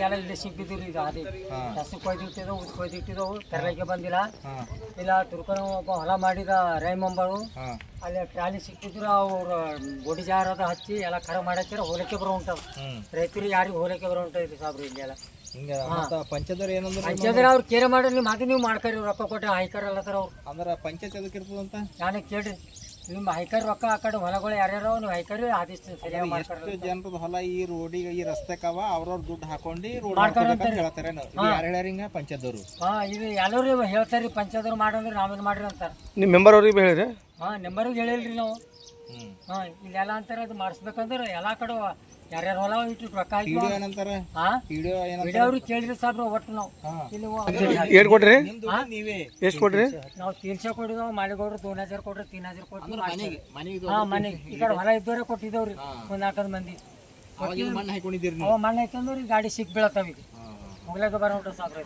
ಎಲ್ಲ ಇಲ್ಲಿ ಈಗ ಅದೇ. ಹಸು ಕೊಯ್ದಿಟ್ಟಿದ್ದವು ಉದ್ ಕೊಯ್ದಿಟ್ಟಿದ್ದವು ತರಲಿಕ್ಕೆ ಬಂದಿಲ್ಲ. ಇಲ್ಲ ತುರ್ಕನ ಒಬ್ಬ ಹೊಲ ಮಾಡಿದ ರೈಮಂಬರು ಹಾಂ. ಅಲ್ಲಿ ಟ್ರಾಲಿ ಸಿಕ್ಕಿದ್ರು ಅವ್ರು ಬೋಡಿ ಜಾರದ ಹಚ್ಚಿ ಎಲ್ಲ ಕರ ಮಾಡಕ್ಕಿರ ಹೋಲಿಕೆ ಬರೋ ಉಂಟವು ರೈತರು ರೈತರಿಗೆ ಯಾರಿಗೂ ಹೋಲಿಕೆ ಬರೋ ಉಂಟು ಇದು ಸಾಬ್ರು ಇಲ್ಲಿ ಎಲ್ಲ ಹಿಂಗೆ ಪಂಚದವ್ರು ಏನಂದ್ರೆ ಅವ್ರು ಕೇರೆ ಮಾಡಿ ನೀವು ಮಾತು ನೀವು ಮಾಡ್ಕರಿ ರೊಕ್ಕ ಕೊಟ್ಟು ಹೈಕರ್ ಸರ್ ಅವ್ರು. ಅಂದ್ರೆ ಪಂಚಾಯತ್ ಎದಕ್ಕೆ ಇರ್ತದಂತ? ನಾನೇ ಕೇಳ್ರಿ. ನಿಮ್ಮ ಹೈಕರ್ ರೊಕ್ಕ ಆ ಕಡೆ ಹೊಲಗಳು ಯಾರ್ಯಾರೋ ನೀವು ಹೈಕರ್ ಆದಿಷ್ಟು ಸರಿಯಾಗಿ ಮಾಡ್ತಾರೆ ಎಷ್ಟು ಜನರದ ಹೊಲ ಈ ರೋಡಿಗೆ ಈ ರಸ್ತೆ ರಸ್ತೆಕವ ಅವ್ರವ್ರ ದುಡ್ಡು ಹಾಕೊಂಡು ರೋಡ್ ಮಾಡ್ತಾರೆ ಅಂತ ಹೇಳ್ತಾರೆ ಯಾರು ಹೇಳ್ಯಾರ ಹಿಂಗ? ಪಂಚಾಯತ್ದವ್ರು. ಹಾ ಇದು ಎಲ್ಲರೂ ಹೇಳ್ತಾರ್ರಿ ಪಂಚಾಯತ್ರು ಮಾಡಂದ್ರೆ ನಾವೇನು ಮಾಡ್ರಿ ಅಂತಾರೆ ನಿಮ್ಮ ಮೆಂಬರ್ ಅವ್ರಿಗೆ ಹೇಳಿರಿ. ಹಾ ನಂಬರಿಗೆ ಹೇಳಿಲ್ರಿ ನಾವು. ಹಾ ಇಲ್ಲೆಲ್ಲ ಅಂತಾರೆ ಅದು ಮಾಡಿಸ್ಬೇಕಂದ್ರೆ ಎಲ್ಲ ಕಡೆ ಯಾರ್ಯಾರ ಹೊಲ ಇಟ್ಟು ರೊಕ್ಕ ಏನಂತಾರ? ಹಾ ವಿಡಿಯೋ ಅವ್ರಿಗೆ ಕೇಳಿದ್ರಿ ಸಾಬ್ರು ಒಟ್ಟು ನಾವು. ಇಲ್ಲಿ ಏಟ್ ಕೊಟ್ರಿ? ನಿಮ್ದು ನೀವೇ. ಎಷ್ಟು ಕೊಟ್ರಿ? ನಾವು ತೀನ್ ಸಾವಿರ ಕೊಟ್ಟಿದ್ದೇವೆ ಮಾಲಿಗೌಡ್ರು ದೋನ್ ಹಜಾರ್ ಕೊಟ್ರಿ ತೀನ್ ಹಜಾರ್ ಕೊಟ್ರಿ ಮನೆಗೆ ಮನೆಗೆ ಹಾ ಮನೆಗೆ. ಈ ಕಡೆ ಹೊಲ ಇದ್ದವ್ರೆ ಕೊಟ್ಟಿದ್ದೇವ್ರಿ ಒಂದ್ ನಾಲ್ಕೈದು ಮಂದಿ. ಮಣ್ಣು ಹಾಕೊಂಡಿದ್ದೀರಿ ಅವ ಮಣ್ಣು ಗಾಡಿ ಸಿಕ್ ಬೀಳತ್ತಾವ ಈಗ ಸಾಬ್ರ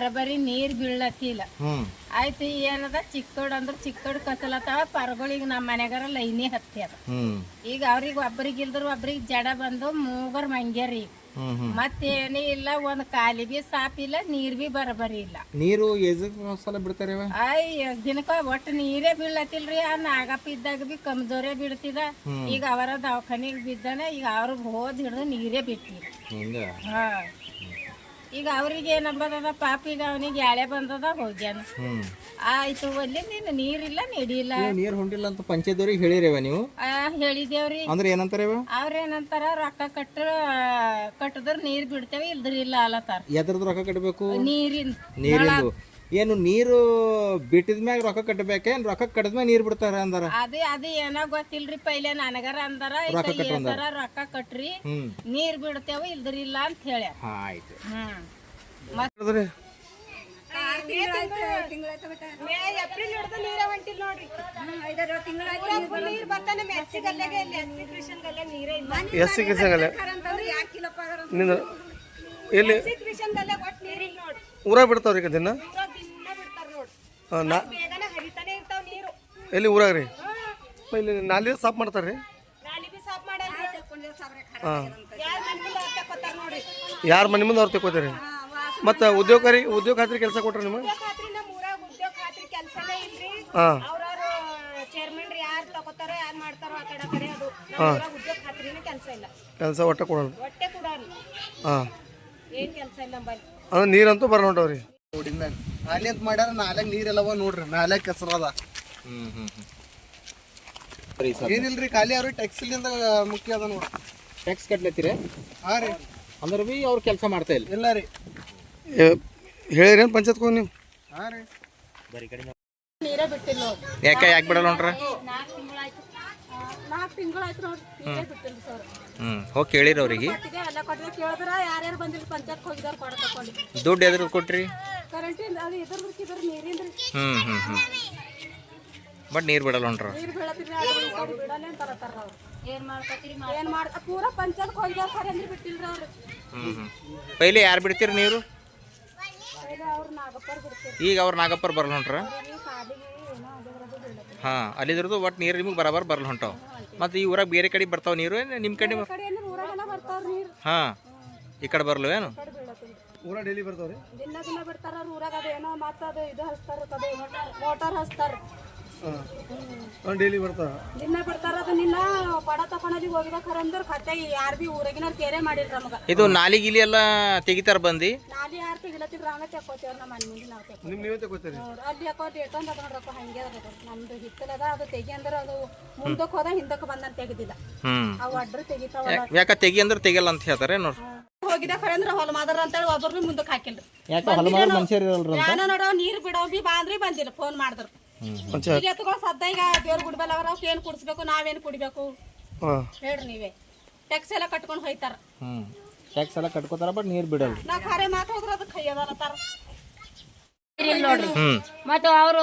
ಬರಬರಿ ನೀರ್ ಬೀಳತ್ತಿಲ್ಲ ಆಯ್ತು ಏನದ? ಚಿಕ್ಕೋಡ್ ಅಂದ್ರ ಚಿಕ್ಕೋಡ್ ಕಸಲತ್ತಾವ ಪರಗಳಿಗೆ ನಮ್ಮ ಮನೆಗಾರ ಲೈನಿ ಹತ್ತಿ ಅದ. ಈಗ ಅವ್ರಿಗೆ ಒಬ್ರಿಗೆ ಇಲ್ದ್ರ ಒಬ್ರಿಗೆ ಜಡ ಬಂದು ಮೂಗರ್ ಮಂಗ್ಯಾರಿ ಮತ್ತೇನೇ ಇಲ್ಲ ಒಂದ್ ಕಾಲಿ ಬಿ ಸಾಪ್ ಇಲ್ಲ ನೀರ್ ಬಿ ಬರಬರಿ ಇಲ್ಲ. ನೀರು ಸಲ ಬಿಡ್ತಾರೆ ಅಯ್ಯ ದಿನಕ್ಕ ಒಟ್ಟು ನೀರೇ ಬೀಳತ್ತಿಲ್ರಿ ಆ ನಾಗಪ್ಪ ಇದ್ದಾಗ ಬಿ ಕಮ್ಜೋರೇ ಬೀಳ್ತಿದ. ಈಗ ಅವರ ದವಾಖಾನಿಗ್ ಬಿದ್ದಾನೆ ಈಗ ಅವ್ರಿಗೆ ಹೋದ್ ಹಿಡಿದು ನೀರೇ ಬಿಟ್ಟಿಲ್ಲ ಹಾ. ಈಗ ಅವ್ರಿಗೆ ಏನಂಬದದ ಪಾಪ ಈಗ ಅವನಿಗೆ ಎಳೆ ಬಂದದ ಹೋಗ್ಯಾನ. ಆಯ್ತು ಒಲ್ಲಿ ನೀನು ನೀರಿಲ್ಲ ನೀಡಿಲ್ಲ ನೀರು ಹೊಂಡಿಲ್ಲ ಅಂತ ಪಂಚಾಯತ್ದವ್ರಿಗೆ ಹೇಳಿರೇವ ನೀವು? ಹೇಳಿದೇವ್ರಿ. ಅಂದ್ರೆ ಏನಂತಾರೆ ಅವ್ರೇನಂತಾರ ರೊಕ್ಕ ಕಟ್ಟ ಕಟ್ಟದ್ರ ನೀರ್ ಬಿಡ್ತೇವೆ ಇಲ್ದ್ರ ಇಲ್ಲ ಅಲ್ಲತಾರ ಎದ್ರದ್ದು ರೊಕ್ಕ ಕಟ್ಟಬೇಕು ನೀರಿನ ನೀರಿಂದು. ಏನು ನೀರು ಬಿಟ್ಟಿದ ಮ್ಯಾಗ ರೊಕ್ಕ ಕಟ್ಟಬೇಕೇನ್ ರೊಕ್ಕ ಕಟ್ಟದ ಮ್ಯಾಗ ನೀರು ಬಿಡ್ತಾರ ಅಂದಾರ? ಅದೇ ಅದೇ ಏನೋ ಗೊತ್ತಿಲ್ರಿ ಪೈಲೆ ನನಗರ ಅಂದಾರ. ಏಸರ ರೊಕ್ಕ ಕಟ್ರಿ ಹ್ಮ್. ನೀರ್ ಬಿಡ್ತೇವ ಇಲ್ದ್ರ ಇಲ್ಲ ಅಂತ ಹೇಳ. ಆಯ್ತು ಎಲ್ಲಿ ಊರಾಗ ಬಿಡ್ತಾವ್ರಿ ಈಗ ದಿನ? ನಾ ಎಲ್ಲಿ ಊರಾಗ ರೀ? ಇಲ್ಲಿ ನಾಲಿ ಸಾಫ್ ಮಾಡ್ತಾರೆ ರೀ? ಹಾಂ. ಯಾರ ಮನೆ ಮುಂದೆ ಅವ್ರು ತಗೋತೀರಿ ಮತ್ತು ಉದ್ಯೋಗರಿ ಉದ್ಯೋಗ ಖಾತ್ರಿ ಕೆಲಸ ಕೊಟ್ರಿ ನಿಮಗೆ? ಹಾಂ. ಹಾಂ. ಅದು ಕೆಲಸ ಒಟ್ಟ ಕೊಡೋಣ. ಹಾಂ. ಅಂದ್ರೆ ನೀರಂತೂ ಬರ ಹೊಂಟವ್ರಿ ನೋಡಿದ ಮ್ಯಾಗ ಅಂತ ಮಾಡ್ಯಾರ ನಾಲ್ಯಾಗ ನೀರೆಲ್ಲವ ನೋಡ್ರಿ ನಾಲ್ಯಾಗ ಕೆಸರದ ಹ್ಮ್ ಹ್ಮ್ ಹ್ಮ್. ಸರಿ ಸರ್. ಏನಿಲ್ರಿ ಖಾಲಿ ಅವ್ರಿ ಟ್ಯಾಕ್ಸಿಲಿಂದ ಮುಖ್ಯ ಅದ ನೋಡ್ರಿ ಟ್ಯಾಕ್ಸ್ ಕಟ್ಲತ್ತೀರಿ? ಹಾ ರೀ. ಅಂದ್ರೆ ಬಿ ಅವ್ರು ಕೆಲಸ ಮಾಡ್ತಾ ಇಲ್ಲ? ಇಲ್ಲ ರೀ. ಹೇಳಿರೇನು ಪಂಚಾಯತ್ ನೀವು? ಹಾ ರೀ. ನೀರೇ ಬಿಟ್ಟಿಲ್ಲ ಯಾಕೆ ಯಾಕೆ ಬಿಡಲ್ಲ ಹೊಂಟ್ರ ನಾಲ್ಕು ತಿಂಗಳಾಯ್ತು ನೋಡ್ರಿ ಬಿಟ್ಟಿಲ್ಲ ಸರ್. ಹ್ಮ್ ಹೋಗಿ ಕೇಳಿರಿ ಅವ್ರಿಗೆ. ಎಲ್ಲ ಕೇಳಿದ್ರ ಯಾರ್ಯಾರು ಬಂದಿಲ್ಲ ಪಂಚಾಯತ್ ಹೋಗಿದಾರ ಕೊಡ ತಗೊಂಡು ದುಡ್ಡು ಎದ್ರ ಕೊಟ್ರಿ? ಕರೆಂಟಿಂದ ಅದು ಇದ್ರ ಇದ್ರ ನೀರಿಂದ ಹ್ಮ್ ಹ್ಮ್ ಹ್ಮ್. ಬಟ್ ನೀರು ಬಿಡಲ್ಲ ಹೊಂಟ್ರ? ನೀರು ಬೀಳತ್ತಿರಿ ಅದು ಬಿಡಲ್ಲ ಅಂತ ತರತಾರ ಅವ್ರು. ಏನ್ ಮಾಡ್ಕೊತೀರಿ ಏನ್ ಮಾಡ್ ಪೂರ ಪಂಚಾಯತ್ ಹೋಗಿದಾರ ಖರೆ ಅಂದ್ರೆ ಬಿಟ್ಟಿಲ್ರಿ ಅವ್ರು. ಹ್ಮ್ ಹ್ಮ್. ಪೈಲೆ ಯಾರು ಬಿಡ್ತೀರಿ ನೀರು? ಈಗ ಅವ್ರು ನಾಗಪ್ಪರ್ ಬಿಡ್ತೀರಿ. ಈಗ ಅವ್ರು ನಾಗಪ್ಪರ್ ಬರಲ್ಲ ಹೊಂಟ್ರ? ಹಾ ಏನೋ ಅದ್ರದ್ದು ಹಾಂ ಅಲ್ಲಿದ್ರದ್ದು ಒಟ್ಟು ನೀರು ನಿಮಗೆ ಬರಬರ್ ಬರಲ್ಲ ಹೊಂಟಾವ. ಮತ್ತು ಈ ಊರಾಗ ಬೇರೆ ಕಡೆ ಬರ್ತಾವ ನೀರು? ಏನು ನಿಮ್ಮ ಕಡೆ ಹಾಂ ಈ ಕಡೆ ಬರಲು ಏನು? ಊರ ಡೈಲಿ ಬರ್ತಾವ್ರಿ? ದಿನ ದಿನ ಬಿಡ್ತಾರ ಊರಾಗ ಅದು ಏನೋ ಮತ್ತ ಇದು ಹಚ್ತಾರ ಅದು ಮೋಟಾರ್ ಹಚ್ತಾರ. ಡೈಲಿ ಬರ್ತಾರ ದಿನ ಬರ್ತಾರ ಅದು ನಿನ್ನ ಪಡ ತಕೊಂಡಲ್ಲಿ ಹೋಗಿದ ಖರಂದ್ರ ಖಾತೆ ಯಾರು ಬಿ ಊರಾಗಿನವ್ರು ಕೇರೆ ಮಾಡಿಲ್ರ ನಮಗ. ಇದು ನಾಲಿ ಗಿಲಿ ಎಲ್ಲ ತೆಗಿತಾರ ಬಂದಿ? ನಾಲಿ ಯಾರು ತೆಗಿಲತ್ತಿದ್ರ ನಾವೇ ತೆಕ್ಕೋತೇವ್ರ ನಮ್ಮ ಮನೆ ಮುಂದೆ ನಾವು ತೆಕ್ಕೋ ನಿಮ್ ನೀವೇ ತಗೋತೀರಿ ಅಲ್ಲಿ ಯಾಕೋ ಡೇಟ್ ಅಂತ ನೋಡ್ರಪ್ಪ ಹಂಗೆ ಅದ. ನಮ್ದು ಹಿತ್ತಲದ ಅದು ತೆಗಿ ಅಂದ್ರೆ ಅದು ಮುಂದಕ್ಕೆ ಹೋದ ಹಿಂದಕ್ಕೆ ಬಂದಂತ ತೆಗೆದಿಲ್ಲ. ಹ್ಮ್. ಅವು ಅಡ್ರ ತೆಗಿತಾವ ಯಾಕ ತೆಗಿ ಅಂದ್ರೆ ತೆಗಿಯಲ್ಲ ಅಂತ ಹೇಳ್ತಾರೆ ನೋಡ್ರಿ? ಹೋಗಿದ ಖರೇಂದ್ರ ಹೊಲ ಮಾದರ ಅಂತೇಳಿ ಒಬ್ಬರು ಮುಂದಕ್ಕೆ ಹಾಕಿಲ್ರಿ. ಯಾಕ ಹೊಲಮಾರ ಮನುಷ್ಯರು ಇರಲ್ರ ಯಾನ ನೋಡೋ ನೀರ್ ಬಿಡೋ ಬಿ ಬಾ ಅಂದ್ರಿ ಬಂದಿಲ್ಲ ಫೋನ್ ಮಾಡಿದ್ರು. ಈಗ ಎತ್ಕೊ ಸದ್ದ ಈಗ ದೇವ್ರ ಗುಡ್ಬಲ್ಲ ಅವ್ರ ಅವ್ಕೆ ಏನ್ ಕುಡಿಸ್ಬೇಕು ನಾವೇನ್ ಕುಡಿಬೇಕು? ಹಾಂ. ಹೇಳ್ರಿ ನೀವೇ. ಟ್ಯಾಕ್ಸ್ ಎಲ್ಲ ಕಟ್ಕೊಂಡು ಹೋಯ್ತಾರ. ಹ್ಮ್. ಟ್ಯಾಕ್ಸ್ ಎಲ್ಲ ಕಟ್ಕೋತಾರ ಬಟ್ ನೀರ್ ಬಿಡಲ್ಲ ನಾ ಖಾರೆ ಮಾತು ಹೋದ್ರ ಅದಕ್ಕೆ ಕೈಯದಾರತ್ತಾರ ಇಲ್ಲ ನೋಡ್ರಿ. ಮತ್ತ ಅವರು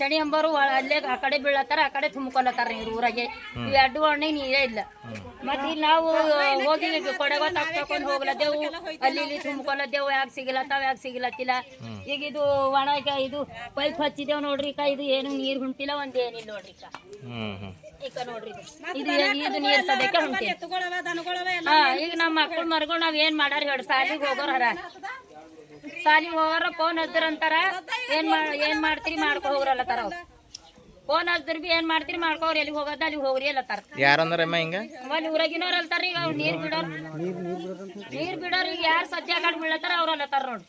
ಸಣಿ ಅಂಬರು ಅಲ್ಲೇ ಆ ಕಡೆ ಬೀಳತ್ತಾರ ಆ ಕಡೆ ತುಂಬ್ಕೊಳತ್ತಾರ ನೀರು ಊರಾಗೆ. ಇವ್ ಎರಡು ಒಣ್ಣೆ ನೀರೇ ಇಲ್ಲ. ಮತ್ತೆ ಇಲ್ಲಿ ನಾವು ಹೋಗಿ ಕೊಡಗ ತಕ್ಕೊಂಡು ಹೋಗ್ಲತ್ತೇವು ಅಲ್ಲಿ ಇಲ್ಲಿ ತುಂಬ್ಕೊಲತ್ತೇವು ಯಾಕೆ ಸಿಗಲತ್ತಾವ ಯಾಕೆ ಸಿಗಲತ್ತಿಲ್ಲ. ಈಗ ಇದು ಒಣ ಇದು ಪೈಪ್ ಹಚ್ಚಿದೇವ್ ನೋಡ್ರಿ ಕಾ ಇದು ಏನು ನೀರು ಹುಂಟಿಲ್ಲ ಒಂದ್ ಏನಿಲ್ಲ ನೋಡ್ರಿ ಕ ಹ್ಮ್ ಹ್ಮ್. ಈಗ ನೋಡ್ರಿ ಇದು. ನೀರು ಸದ್ಯಕ್ಕೆ ಈಗ ನಮ್ಮ ಮಕ್ಕಳು ಮರ್ಗಳು ನಾವ್ ಏನ್ ಮಾಡಾರ ಹೇಳಿ ಸಾಲಿಗೆ ಹೋಗೋರ್ ಹರ ಹೋಗ್ರ ಫೋನ್ ಹಚ್ದ್ರ ಅಂತಾರ. ಏನ್ ಏನ್ ಮಾಡ್ತೀರಿ ಮಾಡ್ಕೊ ಹೋಗ್ರಲ್ಲ ತರ ಫೋನ್ ಹಚ್ದ್ರ ಬಿ ಏನ್ ಮಾಡ್ತೀರಿ ಮಾಡ್ಕೋರಿ ಎಲ್ಲಿ ಹೋಗೋದ ಅಲ್ಲಿ ಹೋಗ್ರಿ ಅಲ್ಲತ್ತಾರ ಯಾರಂದ್ರಮ್ಮ ಹಿಂಗ? ಅಲ್ಲಿ ಊರಾಗಿನವ್ರು ಅಲ್ತಾರ ಈಗ ಅವ್ರು ನೀರ್ ಬಿಡೋರ್. ನೀರ್ ಬಿಡೋರ್ ಈಗ ಯಾರು ಸದ್ಯ ಕಾಡ್ ಬೀಳತ್ತಾರ ಅವ್ರ ಅಲ್ಲತ್ತಾರ ನೋಡ್ರಿ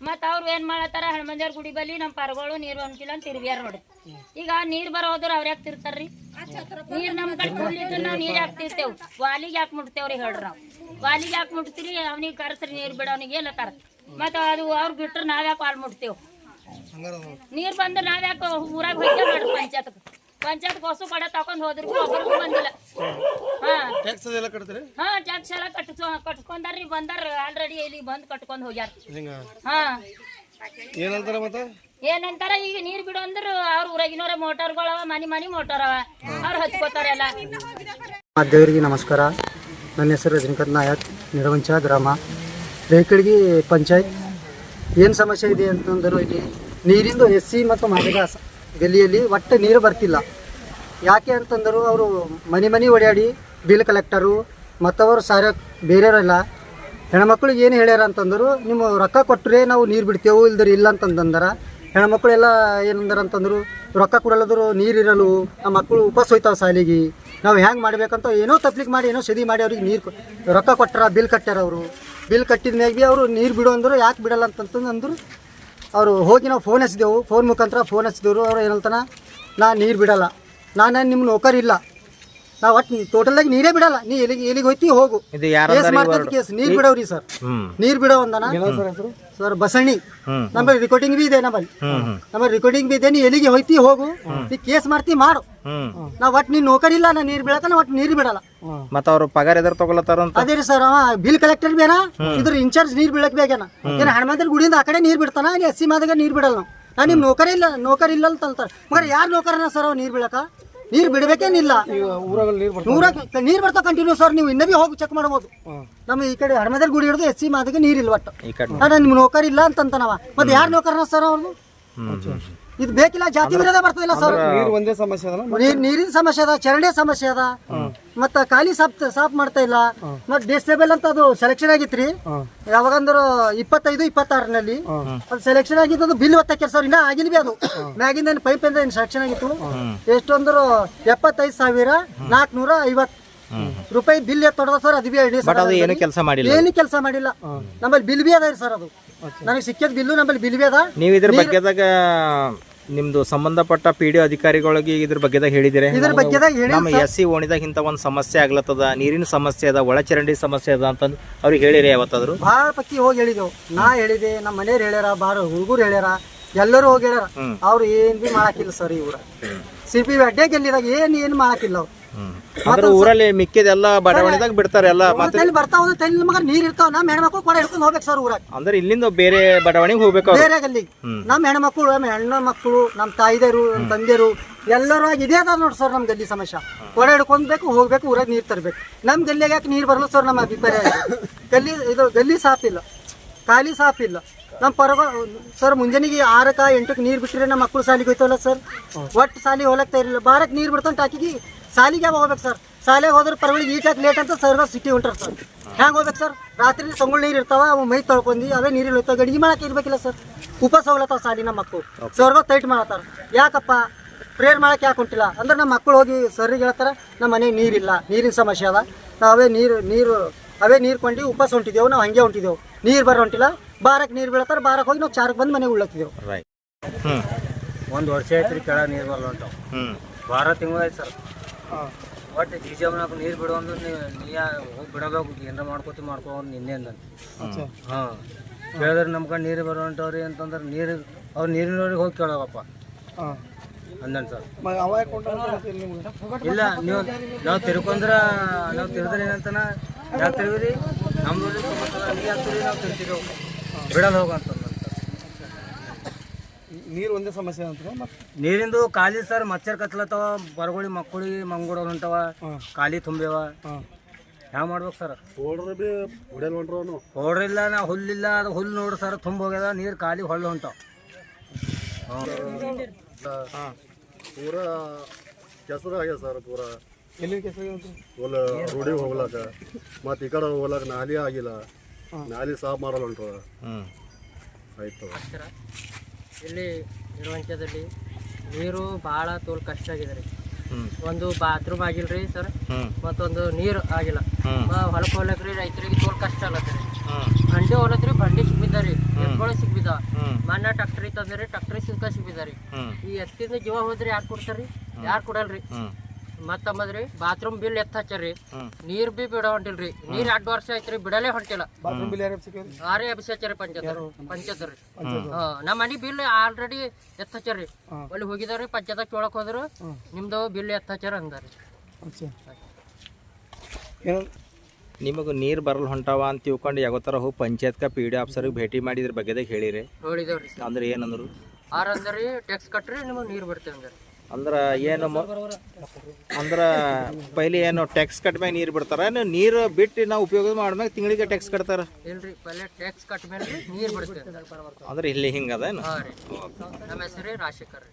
ಮತ್ತ ಅವ್ರು ಏನ್ ಮಾಡತ್ತಾರ ಹನುಮಂದಿಯವ್ರ ಗುಡಿ ಬಲ್ಲಿ ನಮ್ಮ ಪರಗಳು ನೀರ್ ಹೊಂಟಿಲ್ಲ ಅಂತ ತಿರ್ಗ್ಯಾರ ನೋಡ್ರಿ ಈಗ ನೀರ್ ಬರೋ ಹೋದ್ರ ಅವ್ರ ಯಾಕೆ ತಿರ್ತಾರ್ರಿ ನೀರ್ ನಮ್ ಕಡೆ ನಾವ್ ನೀರ್ ಯಾಕೆ ತಿರ್ತೇವ್ ವಾಲಿಗೆ ಯಾಕೆ ಮುಟ್ತೇವ್ರಿ ಹೇಳ್ರಿ ನಾವು. ವಾಲಿಗೆ ಯಾಕೆ ಮುಟ್ತೀರಿ? ಅವ್ನಿಗೆ ಕರ್ಸ್ರಿ ನೀರ್ ಬಿಡ ಅವ್ನಿಗೆ ಎಲ್ಲತ್ತಾರ ಮತ್ತ ಅದು ಅವ್ರು ಬಿಟ್ಟರೆ ನಾವ್ಯಾಕೆ ಯಾಕೆ ಮುಟ್ತೇವೆ? ನೀರು ಬಂದ್ರೆ ನಾವ್ ಯಾಕೆ ಊರಾಗ ಹೋಗ್ತೇವ್ ಮಾಡ್ರಿ ಪಂಚಾಯತ್ ಪಂಚಾಯತ್ ಹೊಸು ಪಡ ತಕೊಂಡ್ ಹೋದ್ರು ಒಬ್ಬರಿಗೂ ಬಂದಿಲ್ಲ. ಹಾ. ಟ್ಯಾಕ್ಸ್ ಎಲ್ಲ ಕಟ್ತೀರಿ? ಹಾ ಟ್ಯಾಕ್ಸ್ ಎಲ್ಲ ಕಟ್ಕೊಂಡಾರ್ರಿ ಬಂದಾರ ಆಲ್ರೆಡಿ ಇಲ್ಲಿ ಬಂದು ಕಟ್ಕೊಂಡ್ ಹೋಗ್ಯಾರ. ಹಿಂಗ ಹಾ. ಏನಂತಾರ ಮತ್ತೆ? ಏನಂತಾರ ಈಗ ನೀರ್ ಬಿಡು ಅಂದ್ರ ಅವ್ರ ಊರಾಗಿನವ್ರ ಮೋಟಾರ್ಗಳವ ಮನಿ ಮನಿ ಮೋಟಾರ್ ಅವ. ಅವ್ರು ಹಚ್ಕೋತಾರ ಎಲ್ಲ. ದೇವರಿಗೆ ನಮಸ್ಕಾರ. ನನ್ನ ಹೆಸರು ರಜನಿಕಾಂತ್ ನಾಯಕ್ ನಿಡವಂಚ ಗ್ರಾಮ. ರೇಕಡ್ಗಿ ಪಂಚಾಯತ್ ಏನು ಸಮಸ್ಯೆ ಇದೆ ಅಂತಂದ್ರೆ ಇಲ್ಲಿ ನೀರಿಂದು ಎಸ್ ಸಿ ಮತ್ತು ಮಾದಗಾಸ ಗಲ್ಲಿಯಲ್ಲಿ ಒಟ್ಟು ನೀರು ಬರ್ತಿಲ್ಲ. ಯಾಕೆ ಅಂತಂದರು ಅವರು ಮನೆ ಮನೆ ಓಡಾಡಿ ಬಿಲ್ ಕಲೆಕ್ಟರು ಮತ್ತವರು ಸಾರ ಬೇರೆಯವರೆಲ್ಲ ಹೆಣ್ಮಕ್ಳಿಗೆ ಏನು ಹೇಳ್ಯಾರ ಅಂತಂದರು ನಿಮ್ಮ ರೊಕ್ಕ ಕೊಟ್ಟರೆ ನಾವು ನೀರು ಬಿಡ್ತೇವೆ ಇಲ್ದ್ರೆ ಇಲ್ಲ ಅಂತಂದಂದರ. ಹೆಣ್ಮಕ್ಳೆಲ್ಲ ಏನಂದ್ರೆ ಅಂತಂದ್ರು ರೊಕ್ಕ ಕೊಡಲ್ಲದ್ರು ನೀರು ಇರಲು ಆ ಮಕ್ಕಳು ಉಪಾಸ ಹೋಯ್ತಾವೆ ಸಾಲಿಗೆ ನಾವು ಹೆಂಗೆ ಮಾಡಬೇಕಂತ ಏನೋ ತಪ್ಲಿಕ್ ಮಾಡಿ ಏನೋ ಸದಿ ಮಾಡಿ ಅವ್ರಿಗೆ ನೀರು ರೊಕ್ಕ ಕೊಟ್ಟಾರ, ಬಿಲ್ ಕಟ್ಟ್ಯಾರ ಅವರು. ಬಿಲ್ ಕಟ್ಟಿದ ಮ್ಯಾಗ ಅವರು ನೀರು ಬಿಡು ಅಂದರು, ಯಾಕೆ ಬಿಡಲ್ಲ ಅಂತಂತಂದು ಅಂದರು. ಅವರು ಹೋಗಿ ನಾವು ಫೋನ್ ಹಚ್ಚಿದೆವು ಫೋನ್ ಮುಖಾಂತರ ಫೋನ್ ಹಚ್ಚಿದವರು ಅವ್ರು ಏನಂತಾನ, ನಾ ನೀರು ಬಿಡಲ್ಲ. ನಾನು ನಿಮ್ಮ ನೌಕರಿ ಇಲ್ಲ. ನಾವು ಟೋಟಲ್ ಆಗಿ ನೀರೇ ಬಿಡಲ್ಲ. ನೀ ಎಲ್ಲಿಗೆ ಎಲ್ಲಿಗೆ ಹೋಯ್ತಿ ಹೋಗು. ಇದು ಯಾರು ಕೇಸ್ ನೀರ್ ಕೇಸ್ ನೀರ್ ಬಿಡವ್ರಿ ಸರ್. ನೀರ್ ನೀರು ಬಿಡೋ ಒಂದನ? ಸರ್ ಬಸಣ್ಣಿ ಹ್ಮ್. ನಮ್ಮಲ್ಲಿ ರೆಕಾರ್ಡಿಂಗ್ ಬಿ ಇದೆ ನಮ್ಮಲ್ಲಿ. ನಮ್ಮಲ್ಲಿ ರಿಕಾರ್ಡಿಂಗ್ ಬಿ ಇದೆ. ನೀ ಎಲ್ಲಿಗೆ ಹೋಯ್ತಿ ಹೋಗು. ನೀ ಕೇಸ್ ಮಾಡ್ತಿ ಮಾಡು. ನಾವ್ ಒಟ್ ನೀನ್ ಇಲ್ಲ ನಾ ನೀರ್ ಬಿಡಕನ ಒಟ್ಟು ನೀರ್ ಬಿಡಲ್ಲ. ಮತ್ತ ಅವ್ರ ಪಗಾರ ಎದ್ರ ತಗೊಳತ್ತಾರ ಅಂತ? ಅದೇ ರೀ ಸರ್ ಅವ ಬಿಲ್ ಕಲೆಕ್ಟರ್ ಬೇನ ಇದ್ರ ಇನ್ಚಾರ್ಜ್ ನೀರ್ ಬಿಡಕ್ ಬೇಕೇನ ಏನ ಹನುಮಂತರ ಗುಡಿಯಿಂದ ಆ ಕಡೆ ನೀರ್ ಬಿಡ್ತಾನ? ಎಸ್ ಸಿ ಮಾದಾಗ ನೀರ್ ಬಿಡಲ್ಲ ನಾವು? ನಾ ನಿಮ್ ನೌಕರಿ ಇಲ್ಲ ನೌಕರಿ ಇಲ್ಲ ಅಂತ ಅಂತಾರ ಮಗ ಯಾರು ನೌಕರನ ಸರ್ ಅವ್ ನೀರ್ ಬಿಡಕ ನೀರ್ ಬಿಡ್ಬೇಕೇನಿಲ್ಲ. ನೀರು ಬರ್ತಾ ನೂರ ಬರ್ತಾವ ಕಂಟಿನ್ಯೂ ಸರ್ ನೀವು ಇನ್ನೂ ಹೋಗಿ ಚೆಕ್ ಮಾಡ್ಬೋದು. ನಮ್ಮ ಈ ಕಡೆ ಹನುಮಂತರ ಗುಡಿ ಹಿಡಿದು ಎಸ್ ಸಿ ಮಾದಿಗೆ ನೀರ್ ಇಲ್ಲ ಒಟ್ಟು. ಈ ಕಡೆ ನಾನು ನಿಮ್ ನೌಕರಿ ಇಲ್ಲ ಅಂತಂತಾನವ. ಮತ್ತೆ ಯಾರು ನೌಕರನ ಸರ್ ಅವ್ರು ಹ್ಮ್ ಹ್ಮ್ ಇದು ಬೇಕಿಲ್ಲ ಜಾತಿ ವಿರೋಧ ಬರ್ತದಿಲ್ಲ ಸರ್ ನೀರು ಒಂದೇ ಸಮಸ್ಯೆ ಅದಲ್ಲ ನೀರ್ ನೀರಿನ ಸಮಸ್ಯೆ ಅದ ಚರಂಡಿ ಸಮಸ್ಯೆ ಅದ. ಮತ್ತ ಖಾಲಿ ಸಾಪ್ ಸಾಪ್ ಮಾಡ್ತಾ ಇಲ್ಲ. ಮತ್ ಡಿಸ್ಟೇಬಲ್ ಅಂತ ಅದು ಸೆಲೆಕ್ಷನ್ ಆಗಿತ್ರಿ. ಯಾವಾಗಂದ್ರ ಇಪ್ಪತ್ತೈದು ಇಪ್ಪತ್ತಾರನಲ್ಲಿ ಅದು ಸೆಲೆಕ್ಷನ್ ಆಗಿತ್ತು ಅದು ಬಿಲ್ ಒತ್ತ ಕೆಲಸ ಇನ್ನ ಆಗಿಲ್ಲ ಬಿ ಅದು. ಮ್ಯಾಗಿಂದ ಪೈಪ್ ಇಂದ ಸೆಲೆಕ್ಷನ್ ಆಗಿತ್ತು? ಎಷ್ಟು ಅಂದ್ರು ಎಪ್ಪತ್ತೈದು ಸಾವಿರ ನಾಲ್ಕನೂರ ಐವತ್ತು ರೂಪಾಯಿ ಬಿಲ್ ತೊಡದ ಸರ್ ಅದು ಬಿ ಐಡಿ ಬಟ್ ಅದು ಏನು ಕೆಲಸ ಮಾಡಿಲ್ಲ. ಏನು ಕೆಲಸ ಮಾಡಿಲ್ಲ. ನಮ್ಮಲ್ಲಿ ಬಿಲ್ ಬಿ ಅದ ಸರ್ ಅದು. ನನಗೆ ಸಿಕ್ಕಿದ ಬಿಲ್ಲು ನಮ್ಮಲ್ಲಿ ಬಿಲ್ ಬಿ ಅದ. ನೀವು ಇದ್ರ ಬಗ್ಗೆದಾಗ ನಿಮ್ದು ಸಂಬಂಧಪಟ್ಟ ಪಿ ಡಿ ಅಧಿಕಾರಿಗಳಿಗೆ ಇದ್ರ ಬಗ್ಗೆದಾಗ ಹೇಳಿದಿರಿ. ಇದ್ರ ಬಗ್ಗೆದಾಗ ಹೇಳಿ ನಮ್ಮ ಎಸ್ ಸಿ ಓಣಿದಾಗ ಇಂತ ಒಂದು ಸಮಸ್ಯೆ ಆಗ್ಲತ್ತದ ನೀರಿನ ಸಮಸ್ಯೆ ಅದ ಒಳಚರಂಡಿ ಸಮಸ್ಯೆ ಅದ ಅಂತ ಅವ್ರಿಗೆ ಹೇಳಿರಿ ಯಾವತ್ತಾದ್ರು. ಭಾಳ ಪಕ್ಕಿ ಹೋಗಿ ಹೇಳಿದೆವು. ನಾ ಹೇಳಿದೆ ನಮ್ಮ ಮನೆಯವ್ರು ಹೇಳ್ಯಾರ ಬಾರ ಹುಡುಗರು ಹೇಳ್ಯಾರ ಎಲ್ಲರೂ ಹೋಗ್ಯಾರ ಹೇಳ್ಯಾರ. ಅವ್ರು ಏನ್ ಬಿ ಮಾಡಾಕಿಲ್ಲ ಸರ್ ಇವ್ರ ಸಿ ಪಿ ಅಡ್ಡೆ ಗೆಲ್ಲಿದಾಗ ಏನ್ ಏನ್ ಮಾಡಾಕಿಲ್ಲ ಅವ್ರು. ಅಂದ್ರೆ ಊರಲ್ಲಿ ಮಿಕ್ಕಿದೆಲ್ಲ ಬಡಾವಣೆದಾಗ ಬಿಡ್ತಾರೆ ಎಲ್ಲ ಮತ್ತೆ ತಲೆ ಬರ್ತಾವ ಮಗ ನೀರ್ ಇರ್ತಾವ ನಮ್ಮ ಹೆಣ್ಮಕ್ಳು ಕೂಡ ಹಿಡ್ಕೊಂಡು ಹೋಗ್ಬೇಕು ಸರ್ ಊರಾಗ ಅಂದ್ರೆ ಇಲ್ಲಿಂದ ಬೇರೆ ಬಡಾವಣೆಗೆ ಹೋಗ್ಬೇಕು ಅವ್ರು. ಬೇರೆ ಗಲ್ಲಿ ನಮ್ಮ ಹೆಣ್ಮಕ್ಳು ನಮ್ಮ ಹೆಣ್ಣು ಮಕ್ಕಳು ನಮ್ಮ ತಾಯಿದರು ನಮ್ಮ ತಂದೆರು ಎಲ್ಲರೂ ಆಗಿ ಇದೇ ಅದ ನೋಡಿ ಸರ್ ನಮ್ಮ ಗಲ್ಲಿ ಸಮಸ್ಯೆ ಕೊಡ ಹಿಡ್ಕೊಂಡ್ಬೇಕು ಹೋಗ್ಬೇಕು ಊರಾಗ ನೀರು ತರಬೇಕು. ನಮ್ಮ ಗಲ್ಲಿಗೆ ಯಾಕೆ ನೀರು ಬರಲ್ಲ ಸರ್ ನಮ್ಮ ಅಭಿಪ್ರಾಯ ಇದೆ. ಗಲ್ಲಿ ಇದು ಗಲ್ಲಿ ಸಾಫ್ ಇಲ್ಲ. ಖಾಲಿ ಸಾಫ್ ಇಲ್ಲ. ನಮ್ಮ ಪರಗ ಸರ್ ಮುಂಜಾನೆಗೆ ಆರಕ್ಕ ಎಂಟಕ್ಕೆ ನೀರು ಬಿಟ್ಟರೆ ನಮ್ಮ ಮಕ್ಕಳು ಸಾಲಿಗೆ ಹೋಯ್ತಲ್ಲ ಸರ್? ಒಟ್ಟು ಸಾಲಿ ಹೋಲಕ್ ಇರಲಿಲ್ಲ ಬಾರಕ್ಕೆ ನೀರು ಬಿಡ್ತಾನೆ ಟಾಕಿಗೆ ಸಾಲಿಗೆ ಯಾವಾಗ ಹೋಗ್ಬೇಕು ಸರ್? ಸಾಲಿಗೆ ಹೋದ್ರೆ ಪರವಾಗಿ ಈಟಾಕ್ ಲೇಟ್ ಅಂತ ಸರ್ವ ಸಿಟಿ ಹೊಂಟರ್ ಸರ್. ಹ್ಯಾಂಗೆ ಹೋಗ್ಬೇಕು ಸರ್? ರಾತ್ರಿ ಸಂಗುಳ್ ನೀರು ಇರ್ತಾವ ಅವು ಮೈ ತೊಳ್ಕೊಂಡಿ ಅವೇ ನೀರು ಹೋಯ್ತಾವ ಗಡಿಗೆ ಮಾಡಕ್ಕೆ ಇರ್ಬೇಕಿಲ್ಲ ಸರ್. ಉಪವಾಸ ಹೋಗ್ಲತ್ತಾವ ಸಾಲಿನ ಮಕ್ಕಳು ಸರ್ಗ ತೈಟ್ ಮಾಡತ್ತಾರ. ಯಾಕಪ್ಪ? ಪ್ರೇಯರ್ ಮಾಡಕ್ಕೆ ಯಾಕೆ ಹೊಂಟಿಲ್ಲ? ಅಂದ್ರೆ ನಮ್ಮ ಮಕ್ಕಳು ಹೋಗಿ ಸರ್ರಿಗೆ ಹೇಳ್ತಾರೆ ನಮ್ಮ ಮನೆಗೆ ನೀರಿಲ್ಲ ನೀರಿನ ಸಮಸ್ಯೆ ಅದ. ನಾವೇ ನೀರು ನೀರು ಅವೇ ನೀರು ಕೊಂಡು ಉಪವಾಸ ಹೊಂಟಿದ್ದೇವೆ ನಾವು ಹಂಗೆ ಹೊಂಟಿದ್ದೇವೆ. ನೀರು ಬರ ಹೊಂಟಿಲ್ಲ ಬಾರಕ್ಕೆ ನೀರು ಬೀಳತ್ತಾರ ಬಾರಕ್ಕೆ ಹೋಗಿ ನಾವು ಚಾರಕ್ಕೆ ಬಂದು ಮನೆಗೆ ಉಳ್ಳತ್ತಿದ್ದೇವೆ ಒಂದು ವರ್ಷ ಆಯ್ತು ರೀ ಕೆಳ ನೀರು ಬರಲ್ಲ ಹೊಂಟಾವ ಹ್ಞೂ ಬಾರ ತಿಂಗಳು ಆಯ್ತು ಸರ್. ಒಟ್ಟು ಡಿ ಜಮ್ನಾಗ ನೀರು ಬಿಡು ಅಂದ್ರೆ ನೀ ಹೋಗಿ ಬಿಡಬೇಕು. ಏನಾರ ಮಾಡ್ಕೋತಿ ಮಾಡ್ಕೊ ನಿನ್ನೆ ಅಂದಂತ. ಹಾಂ. ಕೇಳಿದ್ರೆ ನಮ್ಮ ಕಡೆ ನೀರು ಬರೋ ಹೊಂಟವ್ರಿ ಅಂತಂದ್ರೆ ನೀರು ಅವ್ರು ನೀರಿನವ್ರಿಗೆ ಹೋಗಿ ಕೇಳೋಗಪ್ಪ ಅಂದನ್ ಸರ್. ಇಲ್ಲ ನೀವು ನಾವು ತಿರ್ಕೊಂಡ್ರ ನಾವು ತಿರ್ದ್ರೆ ಏನಂತನ ಯಾಕೆ ತಿರುಗಿರಿ ನಮ್ದು ನೀ ಹಾಕ್ತೀರಿ ನಾವು ತಿರ್ತಿದ್ದೆವು ಬಿಡಲ್ಲ ಹೋಗಂತಂದ ನೀರು ಒಂದೇ ಸಮಸ್ಯೆ ಅಂತ ಮತ್ತೆ? ನೀರಿಂದು ಖಾಲಿ ಸರ್ ಮಚ್ಚರ್ ಕತ್ಲತ್ತವ ಬರಗೋಳಿ ಮಕ್ಕಳಿಗೆ ಮಂಗುಡ ಹೊಂಟವ ಖಾಲಿ ತುಂಬ್ಯವ. ಯಾವ ಹ್ಯಾಂಗ ಮಾಡ್ಬೇಕು ಸರ್? ಹೋಡ್ರಿ ಬಿ ಹೊಡೆಯಲ್ ಹೊಂಟ್ರು ಹೊಡ್ರಿಲ್ಲ ನಾ ಹುಲ್ಲಿಲ್ಲ ಅದು ಹುಲ್ಲು ನೋಡ್ರಿ ಸರ್ ತುಂಬ ಹೋಗ್ಯದ ನೀರು ಖಾಲಿ ಹೊಳ್ಳು ಹೊಂಟಾವ. ಪೂರಾ ಕೆಸರು ಆಗ್ಯದ ಸರ್ ಪೂರಾ. ಎಲ್ಲಿ ಹೊಲ ಹೋಗ್ಲಾಕ. ಮತ್ತು ಈ ಕಡೆ ಹೋಗ್ಲಾಕ ನಾಲಿ ಆಗಿಲ್ಲ. ನಾಲಿ ಸಾಫ್ ಮಾಡಲ್ಲ ಹೊಂಟ್ರ. ಹ್ಞೂ ಆಯ್ತು. ಇಲ್ಲಿ ನಿರ್ವಂಚದಲ್ಲಿ ನೀರು ಭಾಳ ತೋಲ್ ಕಷ್ಟ ಆಗಿದೆ ರೀ. ಒಂದು ಬಾತ್ರೂಮ್ ಆಗಿಲ್ರಿ ಸರ್. ಮತ್ತೊಂದು ನೀರು ಆಗಿಲ್ಲ. ಹೊಲಕ್ಕೆ ಹೊಲಕ್ಕೆ ಹೋಗ್ಲಕ್ರಿ ರೈತರಿಗೆ ತೋಲ್ ಕಷ್ಟ ಆಗತ್ತೆ ರೀ. ಬಂಡಿ ಹೋಲತ್ರಿ ಬಂಡಿ ಸಿಗ್ಬಿದ್ದಾರಿ ಎತ್ಕೊಳ ಸಿಗ್ಬಿದ್ದ. ಹ್ಞೂ ಮನ್ನ ಟ್ರಾಕ್ಟರಿ ತಂದ್ರಿ ಟ್ರಾಕ್ಟರಿ ಸಿಗ್ಕ ಸಿಗ್ಬಿದ್ದಾರಿ ಈ ಎತ್ತಿಂದ ಜೀವ ಹೋದ್ರಿ ಯಾರು ಕೊಡ್ತಾರ್ರಿ? ಯಾರು ಕೊಡಲ್ರಿ? ಮತ್ತಂಬದ್ರಿ ಬಾತ್ರೂಮ್ ಬಿಲ್ ಎತ್ತ ಹಚ್ಚರಿ ನೀರ್ ಬಿ ಬಿಡ ಹೊಂಟಿಲ್ರಿ. ನೀರ್ ಎರಡು ವರ್ಷ ಐತ್ರಿ ಬಿಡಲೇ ಹೊಂಟಿಲ್ಲ. ಆರೇ ಅಭಿಷೇಚರಿ ಪಂಚಾಯತ್. ಪಂಚಾಯತ್. ರೀ ಹಾ ನಮ್ಮ ಮನಿ ಬಿಲ್ ಆಲ್ರೆಡಿ ಎತ್ತ ಹಚ್ಚರಿ ಅಲ್ಲಿ ಹೋಗಿದಾರಿ ಪಂಚಾಯತ್ ಕೇಳಕ್ ಹೋದ್ರು. ನಿಮ್ದು ಬಿಲ್ ಎತ್ತ ಹಚ್ಚಾರ ಅಂದಾರಿ ನಿಮಗೆ ನೀರು ಬರಲ್ಲ ಹೊಂಟಾವ ಅಂತ ತಿಳ್ಕೊಂಡು ಯಾವ ಥರ ಹೋಗಿ ಪಂಚಾಯತ್ ಪಿ ಡಿ ಆಫೀಸರ್ಗೆ ಭೇಟಿ ಮಾಡಿದ್ರ ಬಗ್ಗೆದಾಗ ಹೇಳಿರಿ. ಅಂದ್ರೆ ಏನಂದ್ರು? ಆರ್ ಅಂದ್ರಿ ಟ್ಯಾಕ್ಸ್ ಕಟ್ರಿ ನಿಮಗೆ ನೀರು ಬರ್ತೇವೆ ಅಂದ್ರಿ. ಅಂದ್ರೆ ಏನು ಅಂದ್ರೆ ಪೈಲಿ ಏನು ಟ್ಯಾಕ್ಸ್ ಕಟ್ಮ್ಯಾಗ ನೀರು ಬಿಡ್ತಾರ? ಏನು ನೀರು ಬಿಟ್ಟು ನಾವು ಉಪಯೋಗ ಮಾಡ್ಮ್ಯಾಗ ತಿಂಗಳಿಗೆ ಟ್ಯಾಕ್ಸ್ ಕಟ್ತಾರ? ಇಲ್ರಿ ಟ್ಯಾಕ್ಸ್ ಕಟ್ ಮೇಲೆ ನೀರು ಬಿಡ್ತೇವೆ ಅಂದ್ರೆ ಇಲ್ಲಿ ಹಿಂಗದ ನಮ್ಮ ಹೆಸರು ರಾಜಶೇಖರ್ ರೀ.